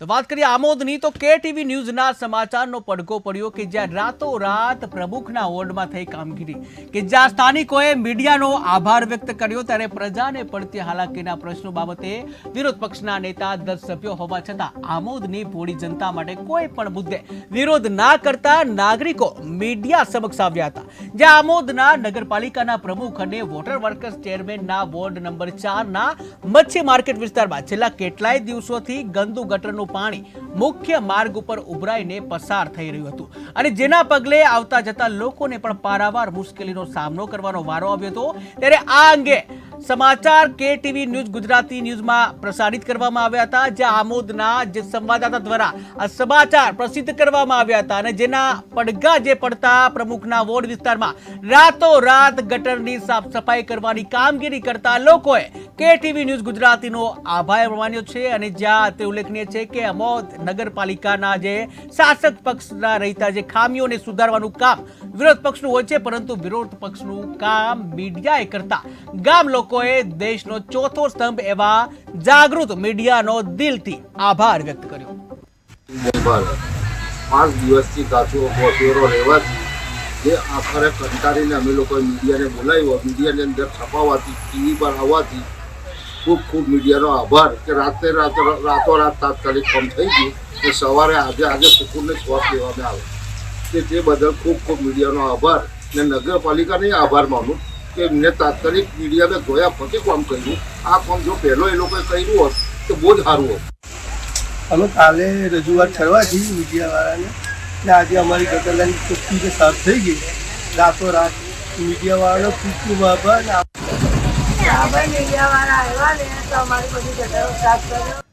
તો વાત કરીએ આમોદની, તો કે ટીવી ન્યૂઝના સમાચારનો પડઘો પડ્યો કે જ્યાં રાતોરાત પ્રમુખના વોર્ડમાં થઈ કામગીરી, કે જ્યાં સ્થાનિકોએ મીડિયાનો આભાર વ્યક્ત કર્યો ત્યારે પ્રજાને પડતી હાલાકીના પ્રશ્નો બાબતે વિરોધ પક્ષના નેતા દસ સભ્યો હોવા છતાં આમોદની ભોળી જનતા માટે કોઈ પણ મુદ્દે વિરોધ ના કરતા નાગરિકો મીડિયા સમક્ષ આવ્યા હતા. જ્યાં આમોદના નગરપાલિકાના પ્રમુખ અને વોટર વર્કર્સ ચેરમેનના વોર્ડ નંબર ચારના મચ્છી માર્કેટ વિસ્તારમાં છેલ્લા કેટલાય દિવસોથી ગંદુ ગટરનું પાણી મુખ્ય માર્ગ ઉપર ઉભરાઈને પસાર થઈ રહ્યું હતું. અને જેના પગલે આવતા જતા લોકોને પણ પારાવાર મુશ્કેલીનો સામનો કરવાનો વારો આવ્યો હતો. ત્યારે આ અંગે સમાચાર કે ટીવી ન્યૂઝ ગુજરાતી ન્યૂઝમાં પ્રસારિત કરવામાં આવ્યા હતા. જ્યાં આમોદના જે સંવાદદાતા દ્વારા આ સમાચાર પ્રસિદ્ધ કરવામાં આવ્યા હતા અને જેના પડઘા જે પડતા પ્રમુખના વોર્ડ વિસ્તારમાં રાતોરાત ગટરની સાફ સફાઈ કરવાની કામગીરી કરતા લોકોએ કે ટીવી ન્યૂઝ ગુજરાતીનો આભાર માન્યો છે અને જ્યાં તે ઉલ્લેખનીય છે કે અમોદ નગરપાલિકાના જે શાસક પક્ષના રહેતા જે ખામીઓને સુધારવાનું કામ વિરોધ પક્ષનું હોય છે, પરંતુ વિરોધ પક્ષનું કામ મીડિયાએ કરતા ગામ લોકોએ દેશનો ચોથો સ્તંભ એવા જાગૃત મીડિયાનો દિલથી આભાર વ્યક્ત કર્યો. પાંચ દિવસથી કાચો બોસેરો રહેવાથી જે આખરે કંટાળીને અમે લોકોએ મીડિયાને બોલાવ્યો. મીડિયાની અંદર છપાવાથી, ટીવી પર આવવાથી ખૂબ ખૂબ મીડિયાનો આભાર કે રાતે રાત રાતોરાત તાત્કાલિક કામ થઈ ગયું કે સવારે આજે આજે સુકૂનને શ્વાસ લેવામાં આવે કે તે બદલ ખૂબ ખૂબ મીડિયાનો આભાર ને નગરપાલિકાને આભાર માનું કે એમને તાત્કાલિક મીડિયાને જોયા પછી કામ કર્યું. આ કામ જો પહેલો એ લોકોએ કર્યું હોત તો બહુ જ સારું હોત. અમે કાલે રજૂઆત કરવાથી મીડિયાવાળાને કે આજે અમારી ગટરલાઈન ચોખ્ખી જે સાફ થઈ ગઈ રાતોરાત મીડિયાવાળાનો ખૂબ ખૂબ આભાર ને આપણે મીડિયાવાળા આવ્યા ને તો અમારી બધી જગ્યાઓ સાફ કર્યો.